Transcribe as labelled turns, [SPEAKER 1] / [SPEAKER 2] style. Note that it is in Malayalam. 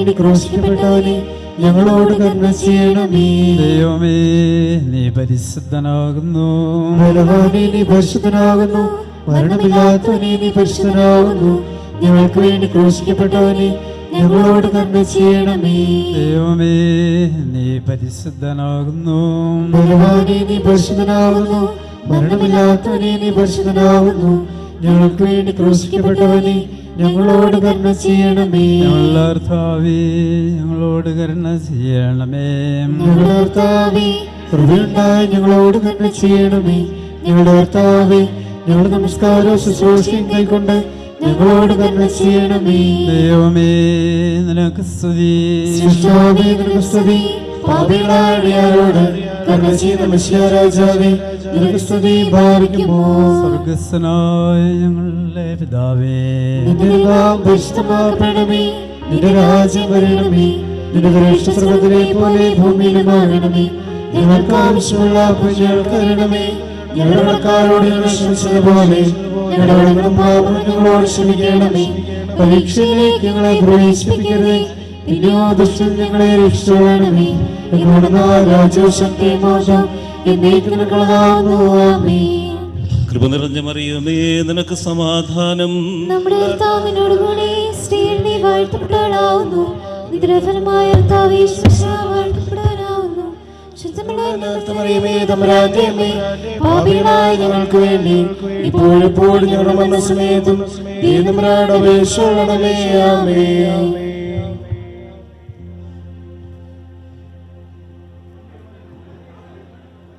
[SPEAKER 1] ക്രൂശിക്കപ്പെട്ടവനെ ഞങ്ങളോട് കരുണ ചെയ്യണമേ.
[SPEAKER 2] ദൈവമേ നീ പരിശുദ്ധനാകുന്നു.
[SPEAKER 1] ബലവാനെ നീ പരിശുദ്ധനാകുന്നു. മരണമില്ലാത്തവനെ നീ പരിശുദ്ധനാകുന്നു. ഞങ്ങൾക്ക് വേണ്ടി ക്രൂശിക്കപ്പെട്ടവനെ ഞങ്ങളോട് കരുണ ചെയ്യണമേ.
[SPEAKER 2] ദൈവമേ നീ പരിശുദ്ധനാകുന്നു.
[SPEAKER 1] ബലവാനെ നീ പരിശുദ്ധനാകുന്നു. മരണമില്ലാത്തവനെ നീ പരിശുദ്ധനാകുന്നു. ഞങ്ങൾക്ക് വേണ്ടി ക്രൂശിക്കപ്പെട്ടവനെ ഞങ്ങളോട് കരുണ ചെയ്യണമേ.
[SPEAKER 2] ഞങ്ങളുടെ ഞങ്ങളോട് കരുണ ചെയ്യണമേ.
[SPEAKER 1] ഞങ്ങളുടെ കർത്താവേ ഞങ്ങളോട് കരുണ ചെയ്യണമേ. ഞങ്ങളുടെ കർത്താവേ ഞങ്ങളുടെ നമസ്കാരവും ശുശ്രൂഷയും കൈക്കൊണ്ട് ഞങ്ങളോട് കരുണ ചെയ്യണമേ.
[SPEAKER 2] ദൈവമേ നിനക്ക് സ്തുതി.
[SPEAKER 1] ശിഷ്യാവേ നിനക്ക് സ്തുതി. പാപികളായോട് കരുണ ചെയ്ത രാജാവേ നിനക്ക് സ്തുതി ഭാരിക്കുമോ
[SPEAKER 2] സ്വർഗസ്വനായ ഞങ്ങളുടെ പിതാവേ.
[SPEAKER 1] നിന്റെ നാം പരിശുദ്ധമാക്കണമേ നിന്റെ രാജ്യം വരണമേ നിന്റെ പ്രേക്ഷ സ്വർഗത്തിലെ പോലെ ഭൂമിയിലുമാകണമേ ഞങ്ങൾക്ക് ആവശ്യമുള്ള ഞങ്ങൾ തരണമേ. ഞങ്ങളുടെ കടക്കാരോട് ഞങ്ങൾ ക്ഷമിച്ചതുപോലെ ഞങ്ങളുടെ കടങ്ങളും പാപങ്ങളും ഞങ്ങളോട് ക്ഷമിക്കണമേ. പരീക്ഷയിലേക്ക് ഞങ്ങളെ പ്രവേശിപ്പിക്കരുതേ. ദുഷ്ടൻ ഞങ്ങളെ ഞങ്ങളുടെ മോശം
[SPEAKER 3] കൃപ നിറഞ്ഞ മറിയമേ നിനക്ക് സമാധാനം.
[SPEAKER 4] നമ്മുടെ കർത്താവിനോടുകൂടി സ്ത്രീയിൽ നീ വാഴ്ത്തപ്പെട്ടവളാവുന്നു നിഗ്രഹഫലമായ കർത്താവ് ഈശ്വര വാഴ്ത്തപ്പെടാനാവുന്നു.
[SPEAKER 1] മറിയമേ തമ്പുരാന്റെ അമ്മേ, പാപികളായ ഞങ്ങൾക്ക് വേണ്ടി ഇപ്പോഴെപ്പോഴും ഞങ്ങളുടെ ഈ. ആമേൻ.